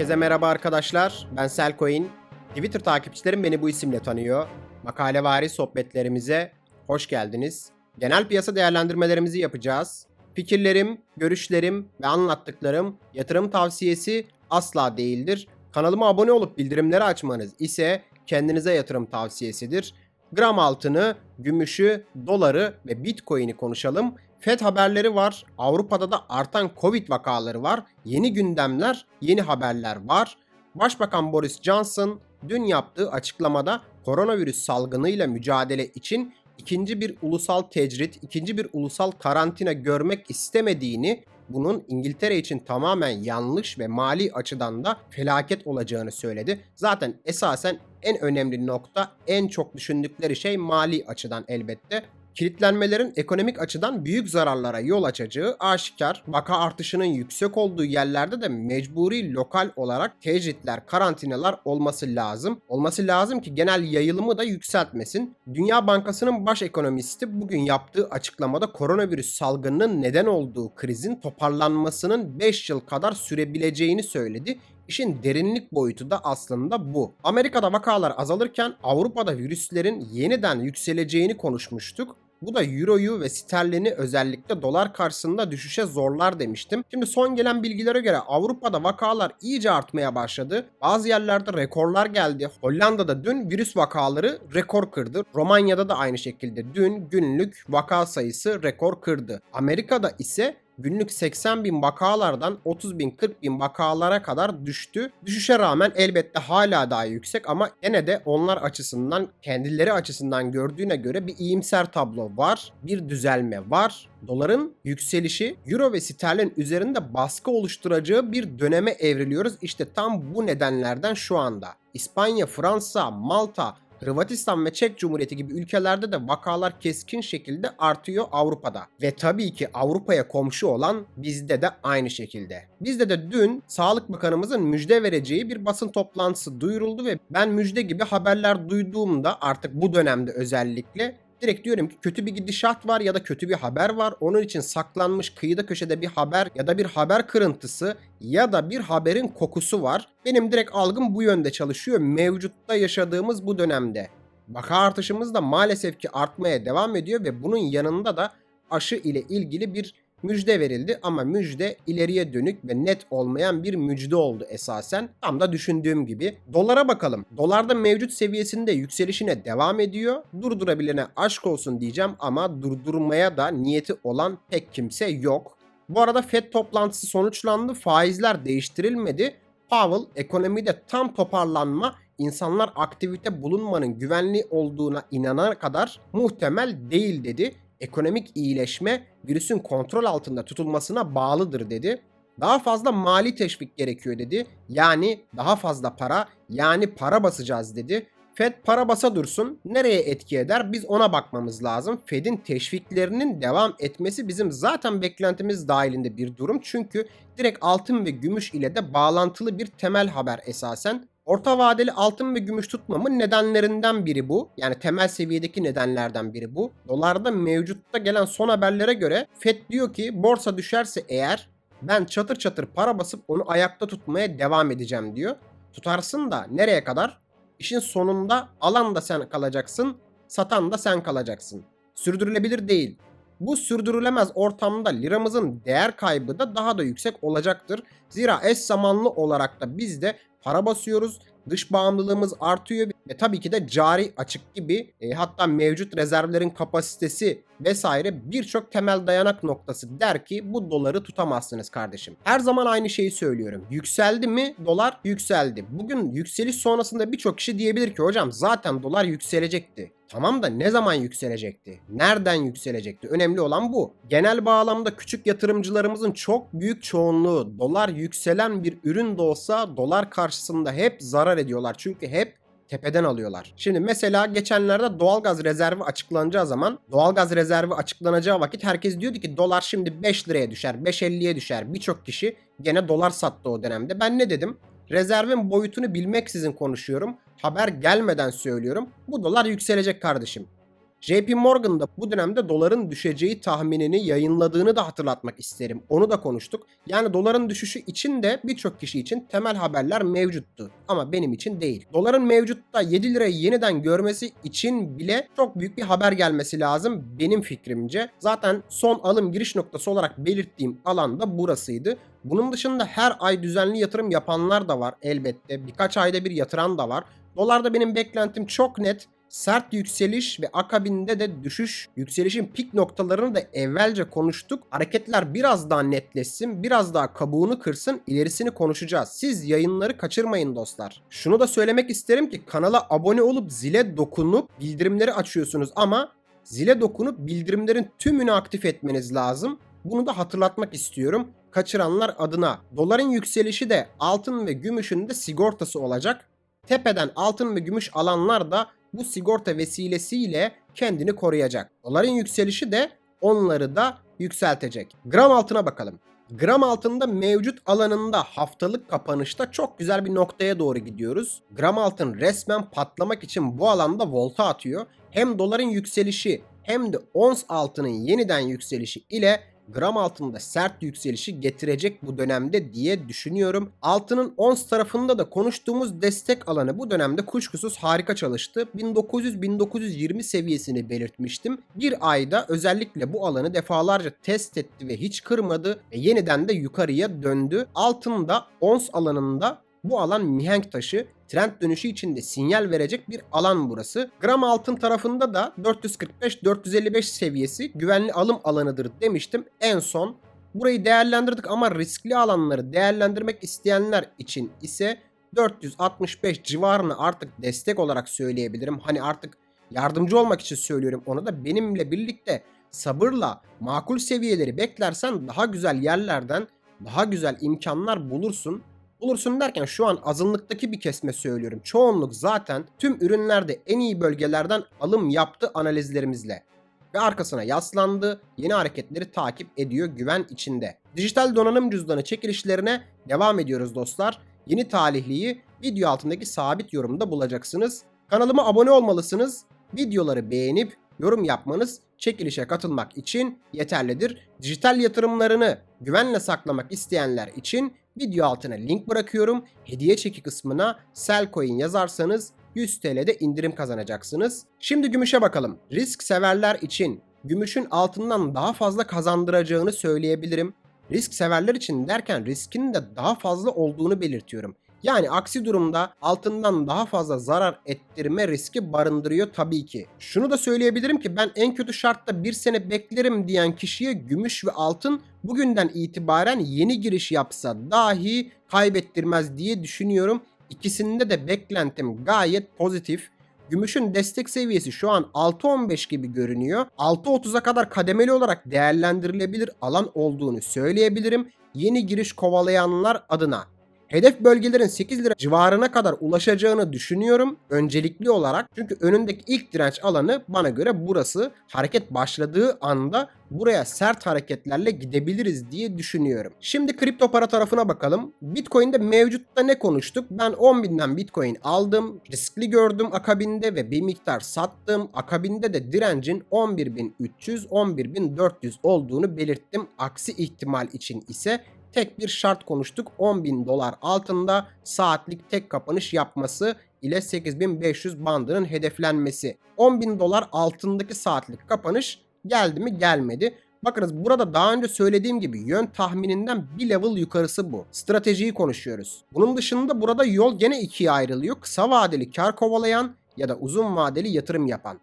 Herkese merhaba arkadaşlar. Ben Selcoin. Twitter takipçilerim beni bu isimle tanıyor. Makalevari sohbetlerimize hoş geldiniz. Genel piyasa değerlendirmelerimizi yapacağız. Fikirlerim, görüşlerim ve anlattıklarım yatırım tavsiyesi asla değildir. Kanalıma abone olup bildirimleri açmanız ise kendinize yatırım tavsiyesidir. Gram altını, gümüşü, doları ve bitcoin'i konuşalım. FED haberleri var. Avrupa'da da artan Covid vakaları var. Yeni gündemler, yeni haberler var. Başbakan Boris Johnson dün yaptığı açıklamada koronavirüs salgınıyla mücadele için ikinci bir ulusal tecrit, ikinci bir ulusal karantina görmek istemediğini, bunun İngiltere için tamamen yanlış ve mali açıdan da felaket olacağını söyledi. Zaten esasen en önemli nokta, en çok düşündükleri şey mali açıdan elbette. Kilitlenmelerin ekonomik açıdan büyük zararlara yol açacağı aşikar. Vaka artışının yüksek olduğu yerlerde de mecburi lokal olarak tecritler, karantinalar olması lazım. Olması lazım ki genel yayılımı da yükseltmesin. Dünya Bankası'nın baş ekonomisti bugün yaptığı açıklamada koronavirüs salgınının neden olduğu krizin toparlanmasının 5 yıl kadar sürebileceğini söyledi. İşin derinlik boyutu da aslında bu. Amerika'da vakalar azalırken Avrupa'da virüslerin yeniden yükseleceğini konuşmuştuk. Bu da euroyu ve sterlini özellikle dolar karşısında düşüşe zorlar demiştim. Şimdi son gelen bilgilere göre Avrupa'da vakalar iyice artmaya başladı. Bazı yerlerde rekorlar geldi. Hollanda'da dün virüs vakaları rekor kırdı. Romanya'da da aynı şekilde dün günlük vaka sayısı rekor kırdı. Amerika'da ise günlük 80 bin vakalardan 30 bin 40 bin vakalara kadar düştü. Düşüşe rağmen elbette hala daha yüksek ama gene de onlar açısından kendileri açısından gördüğüne göre bir iyimser tablo var. Bir düzelme var. Doların yükselişi euro ve sterlin üzerinde baskı oluşturacağı bir döneme evriliyoruz. İşte tam bu nedenlerden şu anda. İspanya, Fransa, Malta, Hırvatistan ve Çek Cumhuriyeti gibi ülkelerde de vakalar keskin şekilde artıyor Avrupa'da. Ve tabii ki Avrupa'ya komşu olan bizde de aynı şekilde. Bizde de dün Sağlık Bakanımızın müjde vereceği bir basın toplantısı duyuruldu ve ben müjde gibi haberler duyduğumda artık bu dönemde özellikle Direkt diyorum ki kötü bir gidişat var ya da kötü bir haber var. Onun için saklanmış kıyıda köşede bir haber ya da bir haber kırıntısı ya da bir haberin kokusu var. Benim direkt algım bu yönde çalışıyor mevcutta yaşadığımız bu dönemde. Vaka artışımız da maalesef ki artmaya devam ediyor ve bunun yanında da aşı ile ilgili bir müjde verildi ama müjde ileriye dönük ve net olmayan bir müjde oldu esasen. Tam da düşündüğüm gibi. Dolara bakalım. Dolarda mevcut seviyesinde yükselişine devam ediyor. Durdurabilene aşk olsun diyeceğim ama durdurmaya da niyeti olan pek kimse yok. Bu arada FED toplantısı sonuçlandı. Faizler değiştirilmedi. Powell ekonomide tam toparlanma insanlar aktivite bulunmanın güvenli olduğuna inanana kadar muhtemel değil dedi ekonomik iyileşme virüsün kontrol altında tutulmasına bağlıdır dedi. Daha fazla mali teşvik gerekiyor dedi. Yani daha fazla para, yani para basacağız dedi. Fed para basa dursun. Nereye etki eder? Biz ona bakmamız lazım. Fed'in teşviklerinin devam etmesi bizim zaten beklentimiz dahilinde bir durum. Çünkü direkt altın ve gümüş ile de bağlantılı bir temel haber esasen. Orta vadeli altın ve gümüş tutmamın nedenlerinden biri bu. Yani temel seviyedeki nedenlerden biri bu. Dolarda mevcutta gelen son haberlere göre FED diyor ki borsa düşerse eğer ben çatır çatır para basıp onu ayakta tutmaya devam edeceğim diyor. Tutarsın da nereye kadar? İşin sonunda alan da sen kalacaksın, satan da sen kalacaksın. Sürdürülebilir değil. Bu sürdürülemez ortamda liramızın değer kaybı da daha da yüksek olacaktır. Zira eş zamanlı olarak da biz de para basıyoruz. Dış bağımlılığımız artıyor ve tabii ki de cari açık gibi e, hatta mevcut rezervlerin kapasitesi vesaire birçok temel dayanak noktası der ki bu doları tutamazsınız kardeşim. Her zaman aynı şeyi söylüyorum. Yükseldi mi dolar yükseldi. Bugün yükseliş sonrasında birçok kişi diyebilir ki hocam zaten dolar yükselecekti. Tamam da ne zaman yükselecekti? Nereden yükselecekti? Önemli olan bu. Genel bağlamda küçük yatırımcılarımızın çok büyük çoğunluğu dolar yükselen bir ürün de olsa dolar karşısında hep zarar ediyorlar. Çünkü hep tepeden alıyorlar. Şimdi mesela geçenlerde doğalgaz rezervi açıklanacağı zaman doğalgaz rezervi açıklanacağı vakit herkes diyordu ki dolar şimdi 5 liraya düşer, 5.50'ye düşer. Birçok kişi gene dolar sattı o dönemde. Ben ne dedim? Rezervin boyutunu bilmeksizin konuşuyorum. Haber gelmeden söylüyorum. Bu dolar yükselecek kardeşim. JP Morgan da bu dönemde doların düşeceği tahminini yayınladığını da hatırlatmak isterim. Onu da konuştuk. Yani doların düşüşü için de birçok kişi için temel haberler mevcuttu. Ama benim için değil. Doların mevcutta 7 lirayı yeniden görmesi için bile çok büyük bir haber gelmesi lazım benim fikrimce. Zaten son alım giriş noktası olarak belirttiğim alan da burasıydı. Bunun dışında her ay düzenli yatırım yapanlar da var elbette. Birkaç ayda bir yatıran da var. Dolarda benim beklentim çok net sert yükseliş ve akabinde de düşüş, yükselişin pik noktalarını da evvelce konuştuk. Hareketler biraz daha netleşsin, biraz daha kabuğunu kırsın, ilerisini konuşacağız. Siz yayınları kaçırmayın dostlar. Şunu da söylemek isterim ki kanala abone olup zile dokunup bildirimleri açıyorsunuz ama zile dokunup bildirimlerin tümünü aktif etmeniz lazım. Bunu da hatırlatmak istiyorum kaçıranlar adına. Doların yükselişi de altın ve gümüşün de sigortası olacak. Tepeden altın ve gümüş alanlar da bu sigorta vesilesiyle kendini koruyacak. Doların yükselişi de onları da yükseltecek. Gram altına bakalım. Gram altında mevcut alanında haftalık kapanışta çok güzel bir noktaya doğru gidiyoruz. Gram altın resmen patlamak için bu alanda volta atıyor. Hem doların yükselişi hem de ons altının yeniden yükselişi ile gram altında sert yükselişi getirecek bu dönemde diye düşünüyorum. Altının ons tarafında da konuştuğumuz destek alanı bu dönemde kuşkusuz harika çalıştı. 1900-1920 seviyesini belirtmiştim. Bir ayda özellikle bu alanı defalarca test etti ve hiç kırmadı ve yeniden de yukarıya döndü. Altında ons alanında bu alan mihenk taşı. Trend dönüşü için de sinyal verecek bir alan burası. Gram altın tarafında da 445-455 seviyesi güvenli alım alanıdır demiştim en son. Burayı değerlendirdik ama riskli alanları değerlendirmek isteyenler için ise 465 civarını artık destek olarak söyleyebilirim. Hani artık yardımcı olmak için söylüyorum onu da benimle birlikte sabırla makul seviyeleri beklersen daha güzel yerlerden daha güzel imkanlar bulursun. Bulursun derken şu an azınlıktaki bir kesme söylüyorum. Çoğunluk zaten tüm ürünlerde en iyi bölgelerden alım yaptı analizlerimizle. Ve arkasına yaslandı, yeni hareketleri takip ediyor güven içinde. Dijital donanım cüzdanı çekilişlerine devam ediyoruz dostlar. Yeni talihliyi video altındaki sabit yorumda bulacaksınız. Kanalıma abone olmalısınız. Videoları beğenip yorum yapmanız çekilişe katılmak için yeterlidir. Dijital yatırımlarını güvenle saklamak isteyenler için video altına link bırakıyorum. Hediye çeki kısmına Selcoin yazarsanız 100 TL'de indirim kazanacaksınız. Şimdi gümüşe bakalım. Risk severler için gümüşün altından daha fazla kazandıracağını söyleyebilirim. Risk severler için derken riskin de daha fazla olduğunu belirtiyorum. Yani aksi durumda altından daha fazla zarar ettirme riski barındırıyor tabii ki. Şunu da söyleyebilirim ki ben en kötü şartta bir sene beklerim diyen kişiye gümüş ve altın bugünden itibaren yeni giriş yapsa dahi kaybettirmez diye düşünüyorum. İkisinde de beklentim gayet pozitif. Gümüşün destek seviyesi şu an 6.15 gibi görünüyor. 6.30'a kadar kademeli olarak değerlendirilebilir alan olduğunu söyleyebilirim. Yeni giriş kovalayanlar adına. Hedef bölgelerin 8 lira civarına kadar ulaşacağını düşünüyorum öncelikli olarak. Çünkü önündeki ilk direnç alanı bana göre burası. Hareket başladığı anda buraya sert hareketlerle gidebiliriz diye düşünüyorum. Şimdi kripto para tarafına bakalım. Bitcoin'de mevcutta ne konuştuk? Ben 10.000'den Bitcoin aldım. Riskli gördüm akabinde ve bir miktar sattım. Akabinde de direncin 11.300 11.400 olduğunu belirttim. Aksi ihtimal için ise tek bir şart konuştuk. 10 bin dolar altında saatlik tek kapanış yapması ile 8500 bandının hedeflenmesi. 10 bin dolar altındaki saatlik kapanış geldi mi gelmedi. Bakınız burada daha önce söylediğim gibi yön tahmininden bir level yukarısı bu. Stratejiyi konuşuyoruz. Bunun dışında burada yol gene ikiye ayrılıyor. Kısa vadeli kar kovalayan ya da uzun vadeli yatırım yapan.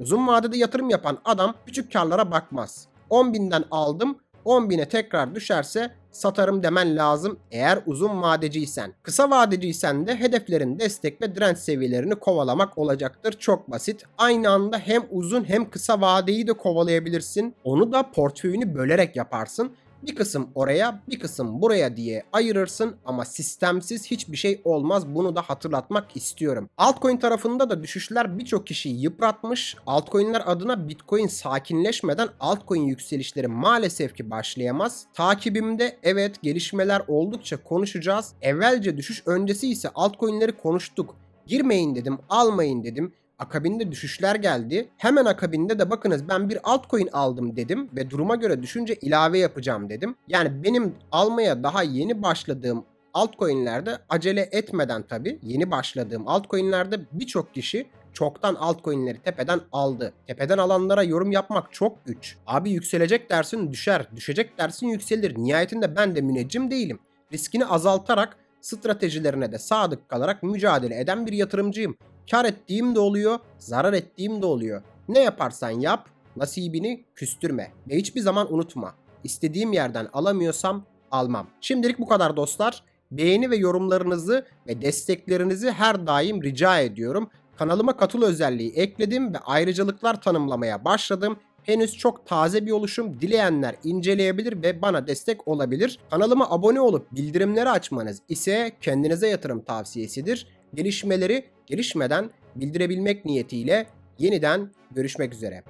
Uzun vadede yatırım yapan adam küçük karlara bakmaz. 10 binden aldım 10 bine tekrar düşerse satarım demen lazım eğer uzun vadeciysen. Kısa vadeciysen de hedeflerin destek ve direnç seviyelerini kovalamak olacaktır. Çok basit. Aynı anda hem uzun hem kısa vadeyi de kovalayabilirsin. Onu da portföyünü bölerek yaparsın. Bir kısım oraya, bir kısım buraya diye ayırırsın ama sistemsiz hiçbir şey olmaz. Bunu da hatırlatmak istiyorum. Altcoin tarafında da düşüşler birçok kişiyi yıpratmış. Altcoin'ler adına Bitcoin sakinleşmeden altcoin yükselişleri maalesef ki başlayamaz. Takibimde evet gelişmeler oldukça konuşacağız. Evvelce düşüş öncesi ise altcoin'leri konuştuk. Girmeyin dedim, almayın dedim. Akabinde düşüşler geldi. Hemen akabinde de bakınız ben bir altcoin aldım dedim ve duruma göre düşünce ilave yapacağım dedim. Yani benim almaya daha yeni başladığım altcoin'lerde acele etmeden tabii yeni başladığım altcoin'lerde birçok kişi çoktan altcoin'leri tepeden aldı. Tepeden alanlara yorum yapmak çok güç. Abi yükselecek dersin düşer, düşecek dersin yükselir. Nihayetinde ben de müneccim değilim. Riskini azaltarak stratejilerine de sadık kalarak mücadele eden bir yatırımcıyım. Kar ettiğim de oluyor, zarar ettiğim de oluyor. Ne yaparsan yap, nasibini küstürme ve hiçbir zaman unutma. İstediğim yerden alamıyorsam almam. Şimdilik bu kadar dostlar. Beğeni ve yorumlarınızı ve desteklerinizi her daim rica ediyorum. Kanalıma katıl özelliği ekledim ve ayrıcalıklar tanımlamaya başladım. Henüz çok taze bir oluşum. Dileyenler inceleyebilir ve bana destek olabilir. Kanalıma abone olup bildirimleri açmanız ise kendinize yatırım tavsiyesidir. Gelişmeleri gelişmeden bildirebilmek niyetiyle yeniden görüşmek üzere.